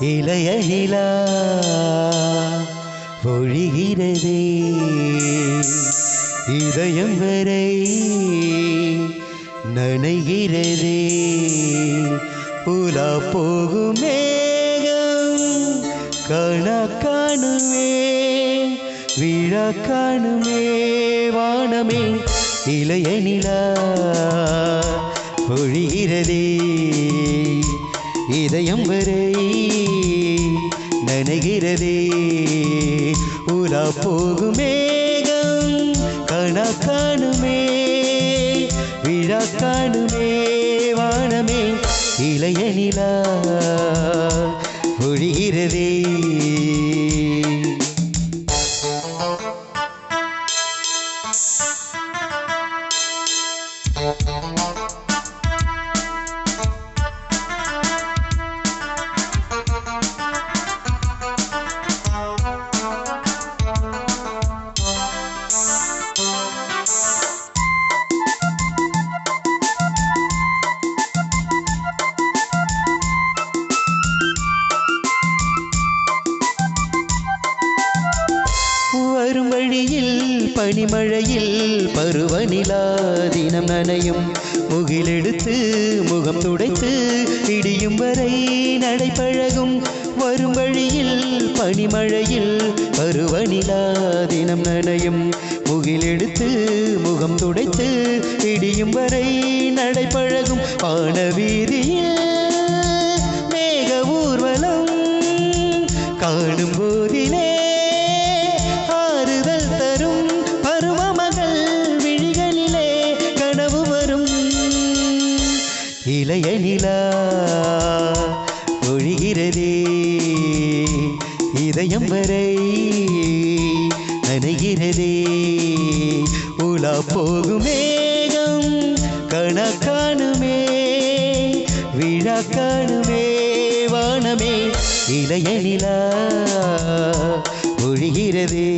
இளைய நிலா பொழிகிறதே இதயம் வரை நனைகிறதே. புலா போகும் மேகம் காண காணுமே விழா காணுமே வானமே. இளைய நிலா பொழிகிறதே இதயம் வரே நனைகிறதே உலா போகும் மேகம் கண காணுமே விழா காணுமே வானமே இளைய நிலா ஒழிகிறதே. பனிமழையில் பருவநிலா தினம் நனையும். முகிலெடுத்து முகம் துடைத்து இடியும் வரை நடைபழகும். வரும் வழியில் பனிமழையில் பருவநிலா தினம் நனையும். முகிலெடுத்து முகம் துடைத்து இடியும் வரை நடைபழகும். வானவீதியில் மேக ஊர்வலம் காணும் போதிலே இளைய நிலா ஒழிகிறதே. இதயம் வரை நனைகிறதே உலா போகும் மேகம் கணக்கானுமே காணுமே விழா காணுமே வானமே. இளைய நிலா ஒழிகிறதே.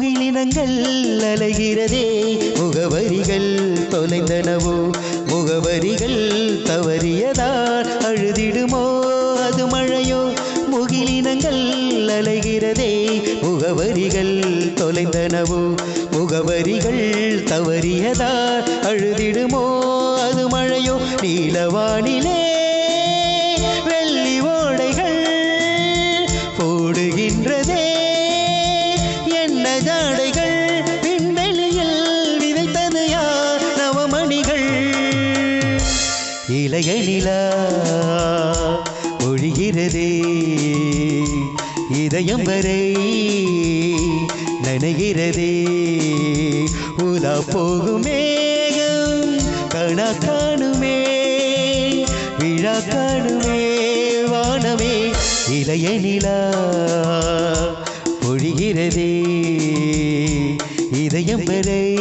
முகிலினங்கள் அலைகிறதே. முகவரிகள் தொலைந்தனவோ? முகவரிகள் தவறியதால் அழுதிடுமோ? அது மழையோ? முகிலினங்கள் அலைகிறதே. முகவரிகள் தொலைந்தனவோ? முகவரிகள் தவறியதால் அழுதிடுமோ? அது மழையோ? நீலவானிலே வெள்ளி ஓடைகள் போடுகின்றதே. இளைய நிலா ஒழிகிறதே. இதயம் வரை நனைகிறதே. உலா போகும் மேகம் கண காணுமே விழா காணுமே வானமே. இளைய நிலா பொழிகிறதே இதயம் வரை